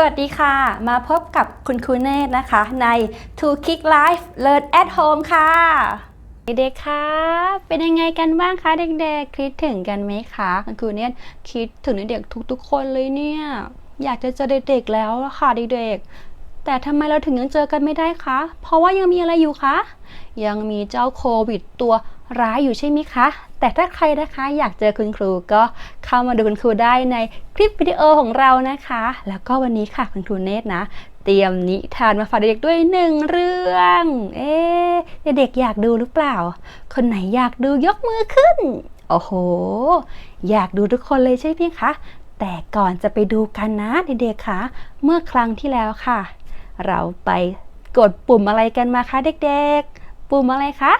สวัสดีค่ะ มาพบกับคุณครูเนตนะคะ ใน To Kick Life Learn at Home ค่ะ เด็กๆคะเป็นยังไงกันบ้างคะเด็กๆ คิดถึงกันไหมคะคุณครูเนตคิดถึงเด็กๆทุกๆ คนเลยเนี่ย อยากจะเจอเด็กๆแล้วค่ะเด็กๆ แต่ทำไมเราถึงยังเจอกันไม่ได้คะ เพราะว่ายังมีอะไรอยู่คะ ยังมีเจ้าโควิดตัวร้ายอยู่ใช่ไหมคะ แต่ถ้าใครนะคะอยากเจอคุณครูก็เข้ามาดูคุณครูได้ในคลิปวิดีโอของเรานะคะ แล้วก็วันนี้ค่ะคุณครูเนตนะ เตรียมนิทานมาฝากเด็กด้วยหนึ่งเรื่อง เอ๊เด็กอยากดูหรือเปล่า คนไหนอยากดูยกมือขึ้น โอ้โห อยากดูทุกคนเลยใช่ไหมคะแต่ก่อนจะไปดูกันนะเด็กๆคะเมื่อครั้งที่แล้วค่ะ เราไปกดปุ่มอะไรกันมาคะเด็กๆ ปุ่มอะไรคะ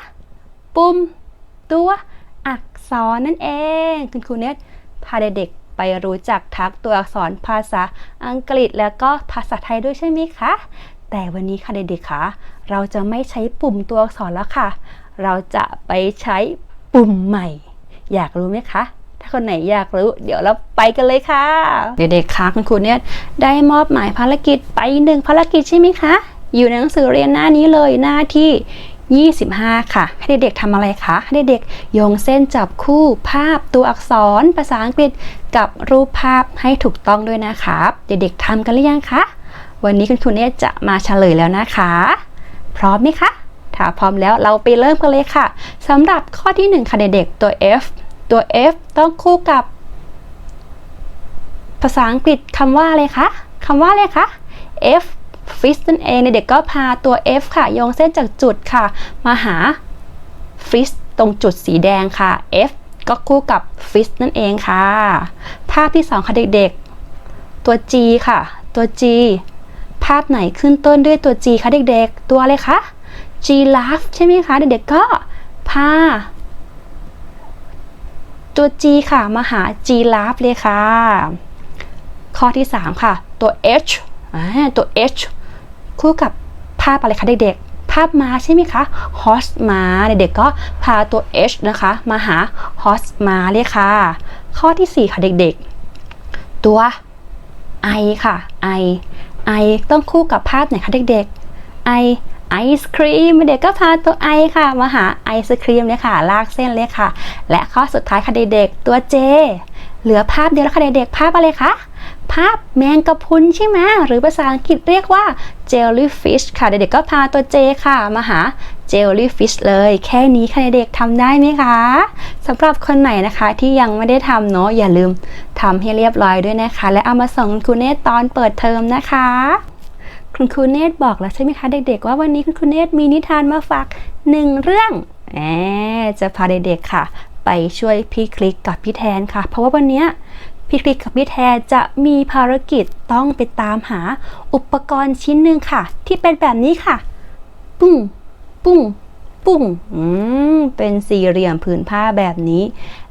ปุ่มตัวอักษรนั่นเอง คุณครูเนตพาเด็กๆไปรู้จักทักตัวอักษรภาษาอังกฤษแล้วก็ภาษาไทยด้วยใช่ไหมคะ แต่วันนี้ค่ะเด็กๆคะเราจะไม่ใช้ปุ่มตัวอักษรแล้วค่ะ เราจะไปใช้ปุ่มใหม่ อยากรู้ไหมคะ ถ้าคนไหนอยากรู้ เดี๋ยวเราไปกันเลยค่ะ เด็กๆคะคุณครูเนี่ยได้มอบหมายภารกิจไปหนึ่งภารกิจใช่ไหมคะ อยู่ในหนังสือเรียนหน้านี้เลยหน้าที่25 ค่ะ ให้เด็กๆทำอะไรคะ ให้เด็กๆโยงเส้นจับคู่ภาพตัวอักษรภาษาอังกฤษกับรูปภาพให้ถูกต้องด้วยนะครับ เด็กๆทำกันหรือยังคะ วันนี้คุณครูเนี่ยจะมาเฉลยแล้วนะคะ พร้อมไหมคะ ถ้าพร้อมแล้วเราไปเริ่มกันเลยค่ะสำหรับข้อที่ 1 ค่ะเด็กๆตัว F ตัว F ต้องคู่กับ ภาษาอังกฤษคำว่าอะไรคะคำว่าอะไรคะ F f i s นั่นเองเด็กๆก็พาตัว F ค่ะโยงเส้นจากจุดค่ะ มาหา f i s ตรงจุดสีแดงค่ะ F ก็คู่กับ f i s นั่นเองค่ะ ภาพที่ 2 ค่ะเด็กๆ ตัว G ค่ะ ตัว G ภาพไหนขึ้นต้นด้วยตัว G คะเด็กๆ ตัวอะไรคะ giraffe ใช่ไหมคะ เด็กๆ ก็พา ตัว G ค่ะ มาหา giraffe เลยค่ะ ข้อที่ 3 ค่ะ ตัว H อ่าตัว H คู่กับภาพอะไรคะเด็กๆ ภาพม้าใช่ไหมคะ horse ม้าเด็กๆก็พาตัว H นะคะ มาหา horse ม้าเลยค่ะ ข้อที่ 4 ค่ะเด็กๆ ตัว I ค่ะ I I ต้องคู่กับภาพไหนคะเด็กๆ I ไอศครีมเด็กก็พาตัว I ค่ะ มาหาไอศครีมเลยค่ะ ลากเส้นเลยค่ะ และข้อสุดท้ายค่ะเด็กๆตัว J เหลือภาพเดียวแล้วค่ะเด็กๆภาพอะไรคะภาพแมงกะพุนใช่ไหมหรือภาษาอังกฤษเรียกว่า jellyfish ค่ะ เด็กๆก็พาตัว J ค่ะ มาหา jellyfish เลย แค่นี้ค่ะเด็กๆทำได้ไหมคะสำหรับคนไหนนะคะที่ยังไม่ได้ทำเนาะอย่าลืมทำให้เรียบร้อยด้วยนะคะ และเอามาส่งคุณเนตตอนเปิดเทอมนะคะ คุณครูเนตบอกแล้วใช่ไหมคะเด็กๆว่าวันนี้คุณครูเนตมีนิทานมาฝากหนึ่งเรื่องแหมจะพาเด็กๆค่ะ ไปช่วยพี่คลิกกับพี่แทนค่ะ เพราะว่าวันนี้พี่คลิกกับพี่แทนจะมีภารกิจต้องไปตามหาอุปกรณ์ชิ้นหนึ่งค่ะ ที่เป็นแบบนี้ค่ะ ปุ้ง ปุ้ง ปุ้งอืมเป็นสี่เหลี่ยมผืนผ้าแบบนี้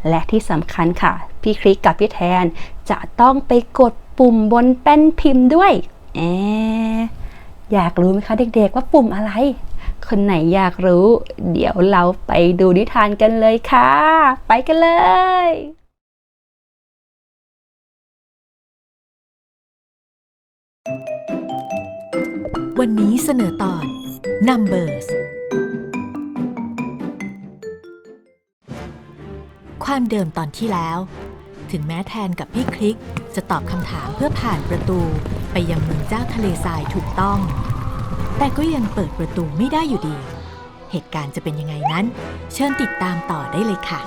และที่สำคัญค่ะ พี่คลิกกับพี่แทนจะต้องไปกดปุ่มบนแป้นพิมพ์ด้วย แออยากรู้ไหมคะเด็กๆว่าปุ่มอะไร คนไหนอยากรู้ เดี๋ยวเราไปดูนิทานกันเลยค่ะ ไปกันเลย วันนี้เสนอตอน Numbers ความเดิมตอนที่แล้ว ถึงแม้แทนกับพี่คลิก จะตอบคำถามเพื่อผ่านประตู ไปยังเมืองเจ้าทะเลทรายถูกต้อง แต่ก็ยังเปิดประตูไม่ได้อยู่ดี เหตุการณ์จะเป็นยังไงนั้น เชิญติดตามต่อได้เลยค่ะ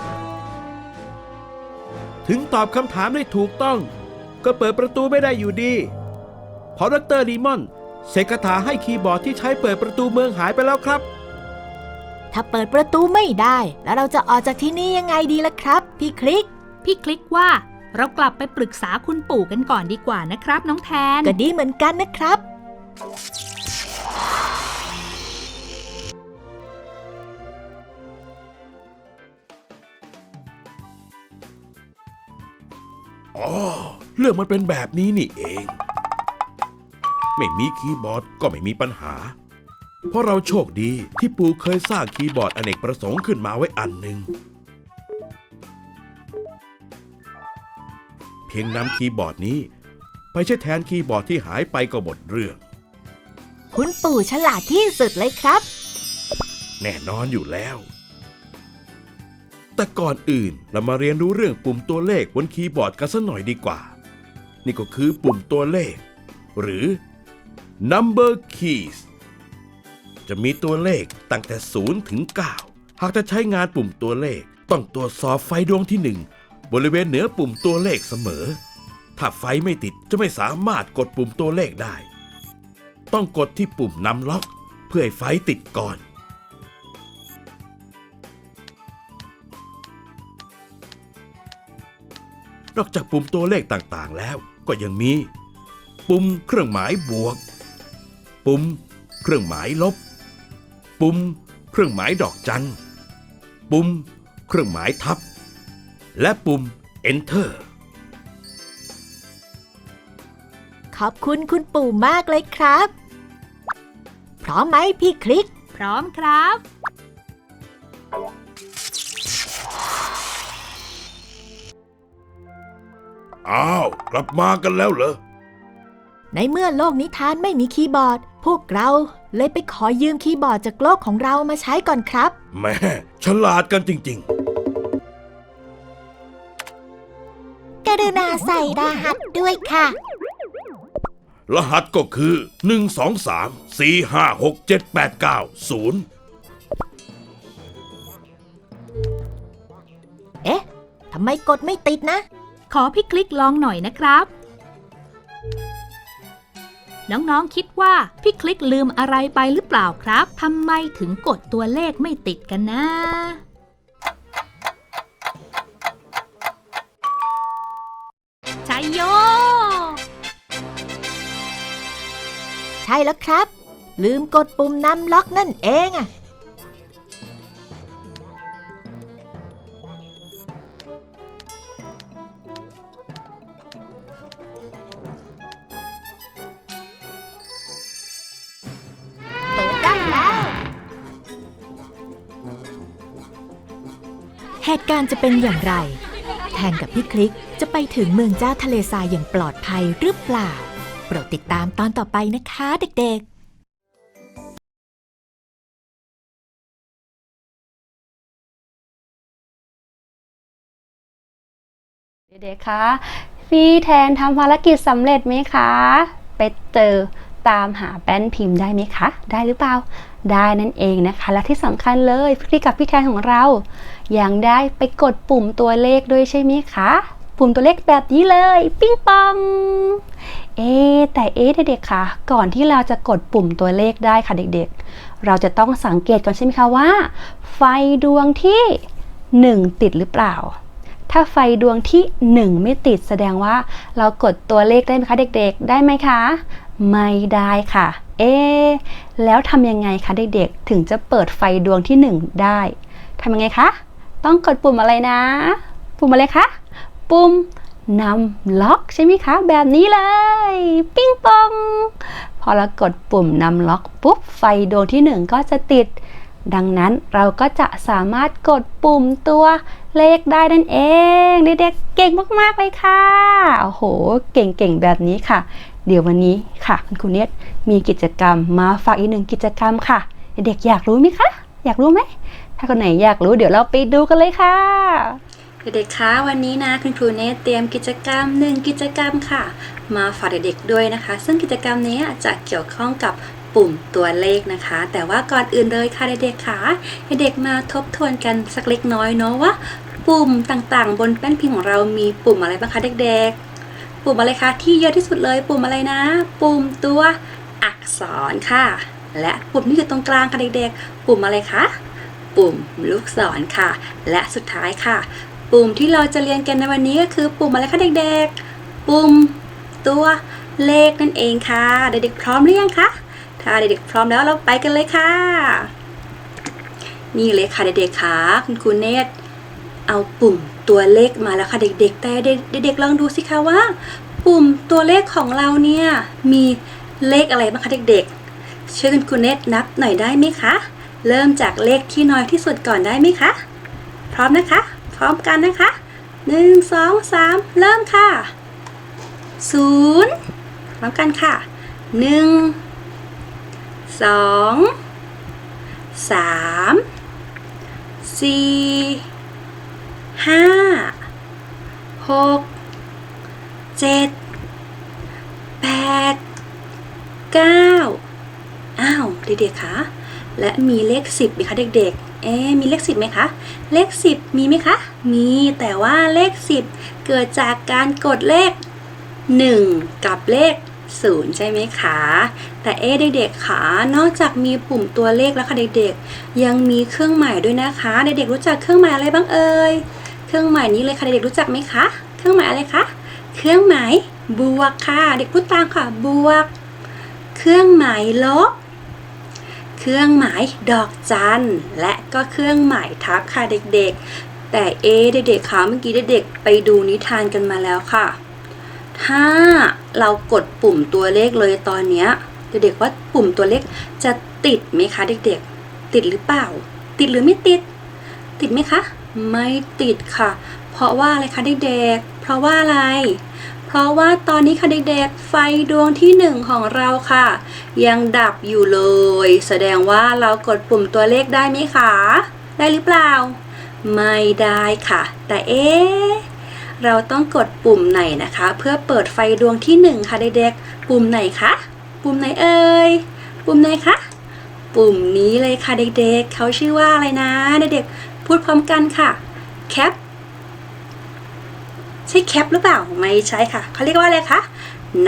ถึงตอบคำถามได้ถูกต้อง ก็เปิดประตูไม่ได้อยู่ดีเพราะดรลีมอนเสกคาถาให้คีย์บอร์ดที่ใช้เปิดประตูเมืองหายไปแล้วครับ ถ้าเปิดประตูไม่ได้ แล้วเราจะออกจากที่นี่ยังไงดีล่ะครับ พี่คลิก พี่คลิกว่าเรากลับไปปรึกษาคุณปู่กันก่อนดีกว่านะครับ น้องแทน ก็ดีเหมือนกันนะครับ อ๋อ เรื่องมันเป็นแบบนี้นี่เอง ไม่มีคีย์บอร์ดก็ไม่มีปัญหา เพราะเราโชคดีที่ปู่เคยสร้างคีย์บอร์ดอเนกประสงค์ขึ้นมาไว้อันหนึ่ง เพียงนำคีย์บอร์ดนี้ ไปใช้แทนคีย์บอร์ดที่หายไปก็หมดเรื่อง คุณปู่ฉลาดที่สุดเลยครับ แน่นอนอยู่แล้ว แต่ก่อนอื่นเรามาเรียนรู้เรื่องปุ่มตัวเลขบนคีย์บอร์ดกันสักหน่อยดีกว่า นี่ก็คือปุ่มตัวเลข หรือ number keys จะมีตัวเลขตั้งแต่ 0 ถึง 9 หากจะใช้งานปุ่มตัวเลข ต้องตรวจสอบไฟดวงที่ 1 บริเวณเหนือปุ่มตัวเลขเสมอ ถ้าไฟไม่ติดจะไม่สามารถกดปุ่มตัวเลขได้ ต้องกดที่ปุ่มนำล็อก เพื่อให้ไฟติดก่อน นอกจากปุ่มตัวเลขต่างๆแล้วก็ยังมี ปุ่มเครื่องหมายบวก ปุ่มเครื่องหมายลบ ปุ่มเครื่องหมายดอกจัน ปุ่มเครื่องหมายทับ และปุ่ม enter ขอบคุณคุณปู่มากเลยครับ พร้อมไหมพี่คลิก พร้อมครับ อ้าว กลับมากันแล้วเหรอ ในเมื่อโลกนิทานไม่มีคีย์บอร์ด พวกเราเลยไปขอยืมคีย์บอร์ดจากโลกของเรามาใช้ก่อนครับ แม่ฉลาดกันจริงก รุณาใส่รหัสด้วยค่ะๆรหัสก็คือ 1 2 3 4 5 6 7 8 9 0เอ๊ะ ทำไมกดไม่ติดนะ ขอพี่คลิกลองหน่อยนะครับ น้องๆคิดว่าพี่คลิกลืมอะไรไปหรือเปล่าครับทำไมถึงกดตัวเลขไม่ติดกันนะ ช่แล้วครับ ลืมกดปุ่มนำล็อกนั่นเองอะเปิดได้แล้ว เหตุการณ์จะเป็นอย่างไร แทนกับพี่คลิกจะไปถึงเมืองเจ้าทะเลทรายอย่างปลอดภัยหรือเปล่า ปรดติดตามตอนต่อไปนะคะเด็กๆเด็กๆคะพี่แทนทำภารกิจสำเร็จไหมคะ ไปเจอตามหาแป้นพิมพ์ได้ไหมคะ ได้หรือเปล่า ได้นั่นเองนะคะ และที่สำคัญเลยพี่กับพี่แทนของเรา ยังได้ไปกดปุ่มตัวเลขด้วยใช่ไหมคะ ปุ่มตัวเลขแบบนี้เลย ปิ้งปองเอ๊แต่เอ๊เด็กๆคะก่อนที่เราจะกดปุ่มตัวเลขได้ค่ะเด็กๆ เราจะต้องสังเกตก่อนใช่ไหมคะว่า ไฟดวงที่ 1 ติดหรือเปล่า ถ้าไฟดวงที่ 1 ไม่ติดแสดงว่า เรากดตัวเลขได้ไหมคะเด็กๆ ได้ไหมคะ ไม่ได้ค่ะ เอ๊แล้วทำยังไงคะเด็กๆ ถึงจะเปิดไฟดวงที่ 1 ได้ทำยังไงคะ ต้องกดปุ่มอะไรนะ ปุ่มอะไรคะ ปุ่มนำล็อกใช่ไหมคะ แบบนี้เลย ปิ้งปองพอเรากดปุ่มนำล็อกปุ๊บไฟดวงที่ 1 ก็จะติด ดังนั้นเราก็จะสามารถกดปุ่มตัวเลขได้นั่นเองเด็กๆเก่งมากๆเลยค่ะโอ้โห เก่งๆแบบนี้ค่ะ เดี๋ยววันนี้ค่ะคุณครูเนตมีกิจกรรมมาฝากอีกหนึ่งกิจกรรมค่ะ เด็กๆอยากรู้ไหมคะ อยากรู้ไหมถ้าคนไหนอยากรู้เดี๋ยวเราไปดูกันเลยค่ะ เด็กๆคะวันนี้นะคุณครูเนตเตรียมกิจกรรมหนึ่งกิจกรรมค่ะ มาฝากเด็กๆด้วยนะคะ ซึ่งกิจกรรมนี้จะเกี่ยวข้องกับปุ่มตัวเลขนะคะ แต่ว่าก่อนอื่นเลยค่ะเด็กๆค่ะเด็กๆมาทบทวนกันสักเล็กน้อยเนาะว่า ปุ่มต่างๆ บนแป้นพิมพ์ของเรามีปุ่มอะไรบ้างคะเด็กๆ ปุ่มอะไรคะที่เยอะที่สุดเลย ปุ่มอะไรนะ ปุ่มตัวอักษรค่ะ และปุ่มที่อยู่ตรงกลางค่ะเด็กๆ ปุ่มอะไรคะปุ่มลูกศรค่ะ และสุดท้ายค่ะ ปุ่มที่เราจะเรียนกันในวันนี้ก็คือปุ่มอะไรคะเด็กๆ ปุ่มตัวเลขนั่นเองค่ะ เด็กๆพร้อมหรือยังคะ ถ้าเด็กๆพร้อมแล้วเราไปกันเลยค่ะ นี่เลยค่ะเด็กๆค่ะคุณครูเนตเอาปุ่มตัวเลขมาแล้วค่ะเด็กๆ แต่เด็กๆลองดูสิคะว่า ปุ่มตัวเลขของเราเนี่ยมีเลขอะไรบ้างคะเด็กๆ ช่วยคุณครูเนตนับหน่อยได้ไหมคะ เริ่มจากเลขที่น้อยที่สุดก่อนได้ไหมคะ พร้อมนะคะ ร้อมกันนะคะหนึ่งสองสามเริ่มค่ะศูนย์พร้อมกันค่ะหนึ่งสองสามสี่ห้าหกเจ็ดแปดเก้าอ้าวเด็กๆคะและมีเลขสิบไหมคะเด็กๆ เอ๊มีเลขสิบไหมคะ เลขสิบมีไหมคะ มี แต่ว่าเลขสิบเกิดจากการกดเลข 1 กับเลข 0 ใช่ไหมคะ แต่เอ๊เด็กๆคะนอกจากมีปุ่มตัวเลขแล้วค่ะเด็กๆ ยังมีเครื่องหมายด้วยนะคะ เด็กๆรู้จักเครื่องหมายอะไรบ้างเอ่ย เครื่องหมายนี้เลยค่ะเด็กๆรู้จักไหมคะ เครื่องหมายอะไรคะ เครื่องหมายบวกค่ะ เด็กพูดตามค่ะ บวก เครื่องหมายลบ เครื่องหมายดอกจัน และก็เครื่องหมายทับค่ะเด็กๆ แต่เอเด็กๆคะเมื่อกี้เด็กๆไปดูนิทานกันมาแล้วค่ะ ถ้าเรากดปุ่มตัวเลขเลยตอนเนี้ยเด็กๆว่าปุ่มตัวเลขจะติดไหมคะเด็กๆ ติดหรือเปล่า ติดหรือไม่ติด ติดไหมคะ ไม่ติดค่ะ เพราะว่าอะไรคะเด็กๆ เพราะว่าอะไร เพราะว่าตอนนี้ค่ะเด็กๆ ไฟดวงที่หนึ่งของเราค่ะ ยังดับอยู่เลย แสดงว่าเรากดปุ่มตัวเลขได้ไหมคะ ได้หรือเปล่า ไม่ได้ค่ะ แต่เอ๊ะเราต้องกดปุ่มไหนนะคะ เพื่อเปิดไฟดวงที่หนึ่งค่ะเด็กๆ ปุ่มไหนคะ ปุ่มไหนเอ่ย ปุ่มไหนคะ ปุ่มนี้เลยค่ะเด็กๆ เขาชื่อว่าอะไรนะเด็กๆ พูดพร้อมกันค่ะ แคป ใช่แคปหรือเปล่าไม่ใช่ค่ะเขาเรียกว่าอะไรคะ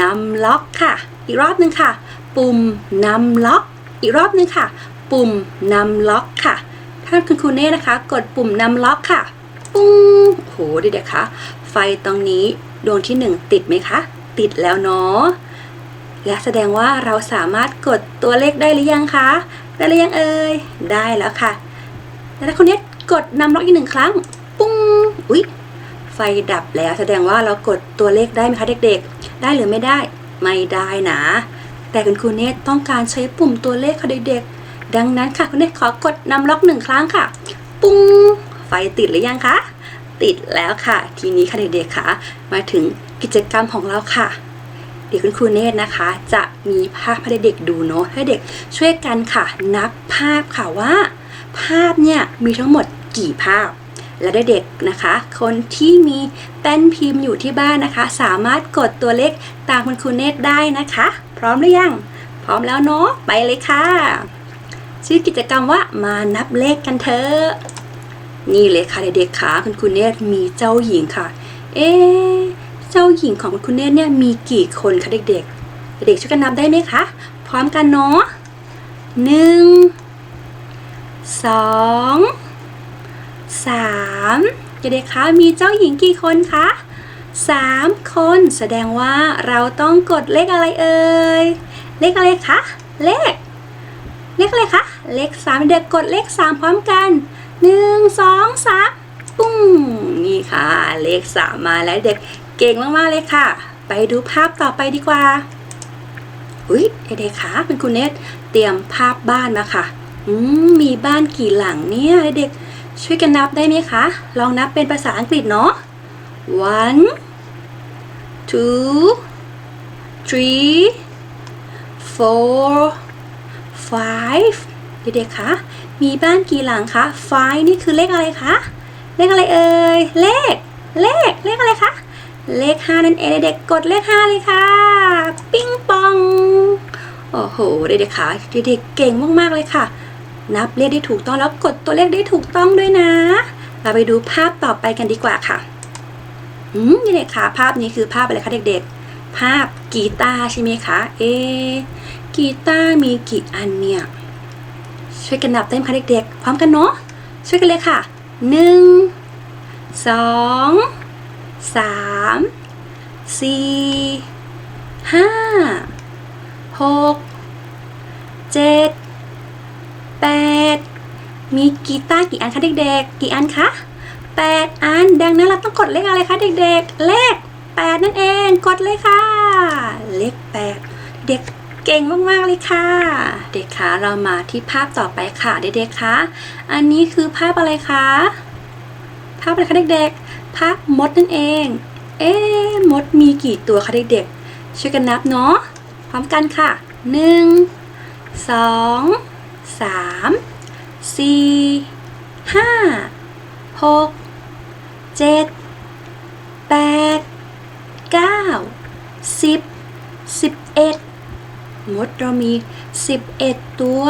นำล็อกค่ะ อีกรอบหนึ่งค่ะ ปุ่มนำล็อก อีกรอบหนึ่งค่ะ ปุ่มนำล็อกค่ะถ้าคุณครูเน่นะคะ กดปุ่มนำล็อกค่ะ ปุ้งโอ้โหเด็กๆคะไฟตรงนี้ดวงที่หนึ่งติดไหมคะ ติดแล้วเนาะและแสดงว่าเราสามารถกดตัวเลขได้หรือยังคะ ได้หรือยังเอ่ยได้แล้วค่ะแล้วถ้าคนนี้กดนำล็อกอีกหนึ่งครั้ง ปุ้งอุ๊ย ไฟดับแล้ว แสดงว่าเรากดตัวเลขได้ไหมคะเด็กๆ ได้หรือไม่ได้ไม่ได้นะ แต่คุณครูเนตต้องการใช้ปุ่มตัวเลขค่ะเด็กๆ ดังนั้นค่ะคุณเนตขอกดนำล็อกหนึ่งครั้งค่ะ ปุ้งไฟติดหรือยังคะติดแล้วค่ะ ทีนี้ค่ะเด็กๆค่ะมาถึงกิจกรรมของเราค่ะ เดี๋ยวคุณครูเนตนะคะ จะมีภาพให้เด็กๆดูเนาะให้เด็กช่วยกันค่ะ นับภาพค่ะว่า ภาพเนี่ยมีทั้งหมดกี่ภาพ และเด็กๆนะคะ คนที่มีแป้นพิมพ์อยู่ที่บ้านนะคะ สามารถกดตัวเลขตามคุณครูเนตได้นะคะ พร้อมหรือยัง พร้อมแล้วเนาะไปเลยค่ะชื่อกิจกรรมว่ามานับเลขกันเถอะนี่เลยค่ะเด็กๆค่ะคุณครูเนตมีเจ้าหญิงค่ะ เอ๊เจ้าหญิงของคุณครูเนตเนี่ยมีกี่คนคะเด็กๆ เด็กๆช่วยกันนับได้ไหมคะพร้อมกันเนาะหนึ่งสอง สามเด็กๆคะมีเจ้าหญิงกี่คนคะสามคนแสดงว่าเราต้องกดเลขอะไรเอ่ย เลขอะไรคะ เลข เลขอะไรคะ เลขสามเด็กกดเลขสามพร้อมกันหนึ่งสองสามปุ้ง นี่ค่ะ เลขสามมาแล้วเด็กเก่งมากๆเลยค่ะ ไปดูภาพต่อไปดีกว่า อุ้ยเด็กๆคะเป็นคุณเนตเตรียมภาพบ้านมาค่ะ อืมมีบ้านกี่หลังเนี่ยเด็ก ช่วยกันนับได้ไหมคะ ลองนับเป็นภาษาอังกฤษเนาะ one two three four five เด็กๆคะ มีบ้านกี่หลังคะ five นี่คือเลขอะไรคะ เลขอะไรเอ่ย เลข เลข เลขอะไรคะ เลขห้านั่นเองเด็กๆ กดเลขห้าเลยค่ะ ปิ้งปอง โอ้โห เด็กๆคะเด็กๆ เก่งมากๆเลยค่ะ นับเลขได้ถูกต้องแล้วกดตัวเลขได้ถูกต้องด้วยนะ เราไปดูภาพต่อไปกันดีกว่าค่ะอืมเด็กๆคะภาพนี้คือภาพอะไรคะเด็กๆ ภาพกีตาร์ใช่ไหมคะ เอกีตาร์มีกี่อันเนี่ย ช่วยกันนับได้ไหมคะเด็กๆ พร้อมกันเนาะ ช่วยกันเลยค่ะหนึ่งสองสามสี่ห้าหก เจ็ด แปด มี กีตาร์กี่อันคะเด็กๆ กี่อันคะแปดอัน ดังนั้นเราต้องกดเลขอะไรคะเด็กๆ เลขแปดนั่นเอง กดเลยค่ะ เลขแปดเด็กเก่งมากๆเลยค่ะ เด็กคะเรามาที่ภาพต่อไปค่ะเด็กๆคะอันนี้คือภาพอะไรคะ ภาพอะไรคะเด็กๆ ภาพมดนั่นเอง เอ๊มดมีกี่ตัวคะเด็กๆ ช่วยกันนับเนาะ พร้อมกันค่ะหนึ่ง สี่ห้าหกเจ็ดแปดเก้าสิบสิบเอ็ดมดเรามี 11 ตัว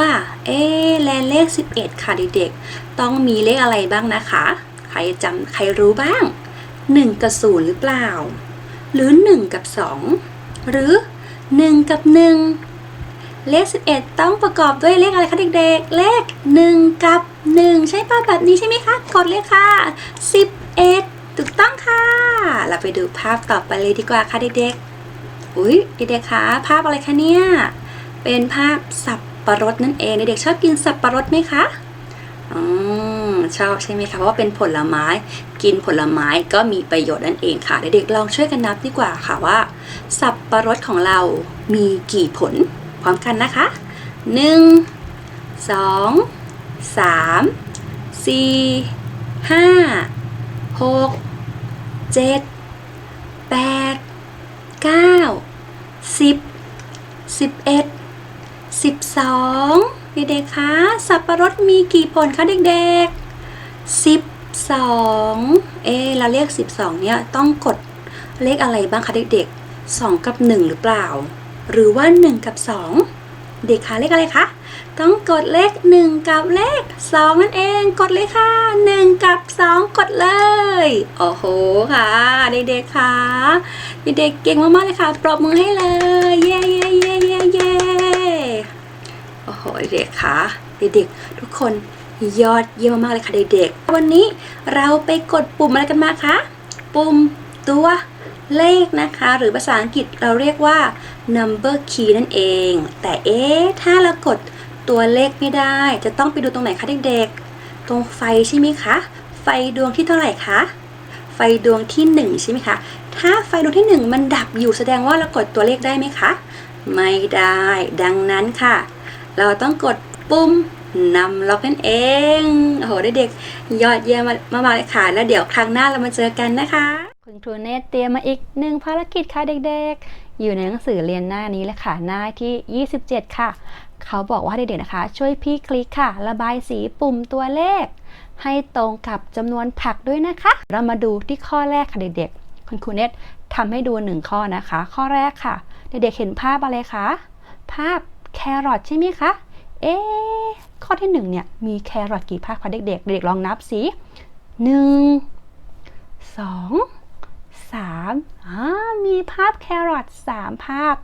เอ๊และเลข 11 ค่ะเด็กๆ ต้องมีเลขอะไรบ้างนะคะ ใครจำใครรู้บ้าง 1 กับ0หรือเปล่า หรือ 1 กับ 2 หรือ 1 กับ 1 เลข 11 ต้องประกอบด้วยเลขอะไรคะเด็กๆ เลข 1 กับ 1 ใช่ป่ะแบบนี้ใช่ไหมคะ กดเลยค่ะ 11 ถูกต้องค่ะ เราไปดูภาพต่อไปเลยดีกว่าค่ะเด็กๆ อุ๊ยเด็กๆคะภาพอะไรคะเนี่ย เป็นภาพสับปะรดนั่นเองเด็กๆชอบกินสับปะรดไหมคะอชอบใช่ไหมคะ เพราะว่าเป็นผลไม้กินผลไม้ก็มีประโยชน์นั่นเองค่ะ เด็กๆลองช่วยกันนับดีกว่าค่ะว่า สับปะรดของเรามีกี่ผล พร้อมกันนะคะ 1 2 3 4 5 6 7 8 9 10 11 12เด็กๆคะสับปะรดมีกี่ผลคะเด็กๆ 12 เอเราเรียก 12 เนี่ยต้องกดเลขอะไรบ้างคะเด็กๆ 2 กับ 1 หรือเปล่า หรือว่า 1 กับ 2 เด็กคะเลขอะไรคะต้องกดเลข 1 กับเลข 2 นั่นเองกดเลยค่ะ 1 กับ 2 กดเลย โอ้โหค่ะ เด็กๆค่ะเด็กๆเก่งมากๆเลยค่ะ ปรบมือให้เลยเย้เย้เย้เย้เย้โอ้โหเด็กค่ะเด็กๆทุกคนยอดเยี่ยมมากๆเลยค่ะเด็กๆวันนี้เราไปกดปุ่มอะไรกันมาคะปุ่มตัว เลขนะคะ หรือภาษาอังกฤษเราเรียกว่า number key นั่นเอง แต่เอ๊ะ ถ้าเรากดตัวเลขไม่ได้ จะต้องไปดูตรงไหนคะเด็กๆ ตรงไฟใช่ไหมคะ ไฟดวงที่เท่าไหร่คะ ไฟดวงที่ 1 ใช่ไหมคะ ถ้าไฟดวงที่ 1 มันดับอยู่แสดงว่าเรากดตัวเลขได้ไหมคะ ไม่ได้ ดังนั้นค่ะ เราต้องกดปุ่มนำล็อกนั่นเอง โอ้โหเด็กๆยอดเยี่ยมมากๆเลยค่ะ แล้วเดี๋ยวครั้งหน้าเรามาเจอกันนะคะ คุณครูเนตเตรียมมาอีกหนึ่งภารกิจค่ะเด็กๆ อยู่ในหนังสือเรียนหน้านี้เลยค่ะหน้าที่ 27 ค่ะ เขาบอกว่าเด็กๆนะคะ ช่วยพี่คลิกค่ะ ระบายสีปุ่มตัวเลข ให้ตรงกับจำนวนผักด้วยนะคะ เรามาดูที่ข้อแรกค่ะเด็กๆ คุณครูเนตทำให้ดูหนึ่งข้อนะคะ ข้อแรกค่ะ เด็กๆเห็นภาพอะไรคะภาพแครอทใช่ไหมคะเอ๊ข้อที่หนึ่งเนี่ยมีแครอทกี่ภาพคะเด็กๆเด็กๆลองนับสิหนึ่งสอง สามอ่ามีภาพแครอทสามภาพ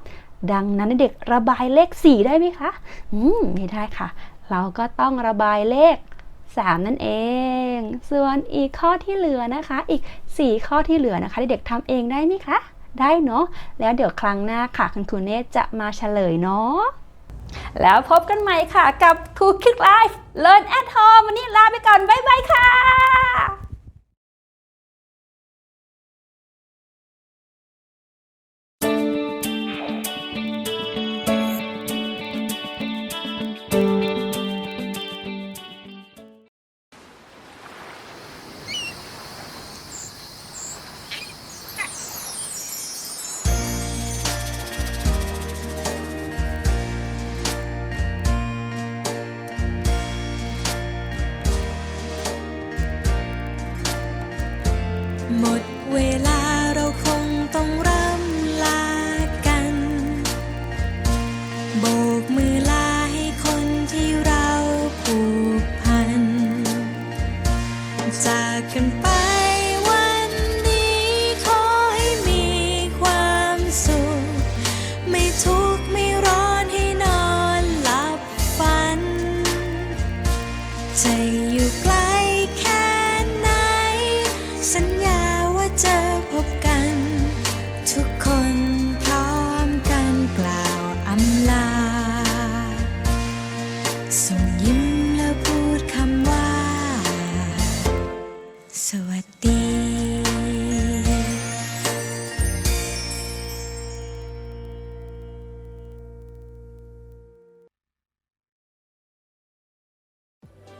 ดังนั้นเด็กระบายเลขสี่ได้ไหมคะ อืมไม่ได้ค่ะ เราก็ต้องระบายเลข 3 นั่นเอง ส่วนอีกข้อที่เหลือนะคะ อีก 4 ข้อที่เหลือนะคะ เด็กทำเองได้ไหมคะ ได้เนาะ แล้วเดี๋ยวครั้งหน้าค่ะ คุณครูเนตจะมาเฉลยเนาะแล้วพบกันใหม่ค่ะกับครูคิกไลฟ์ Learn at Home วันนี้ลาไปก่อน บ๊ายบายค่ะ ห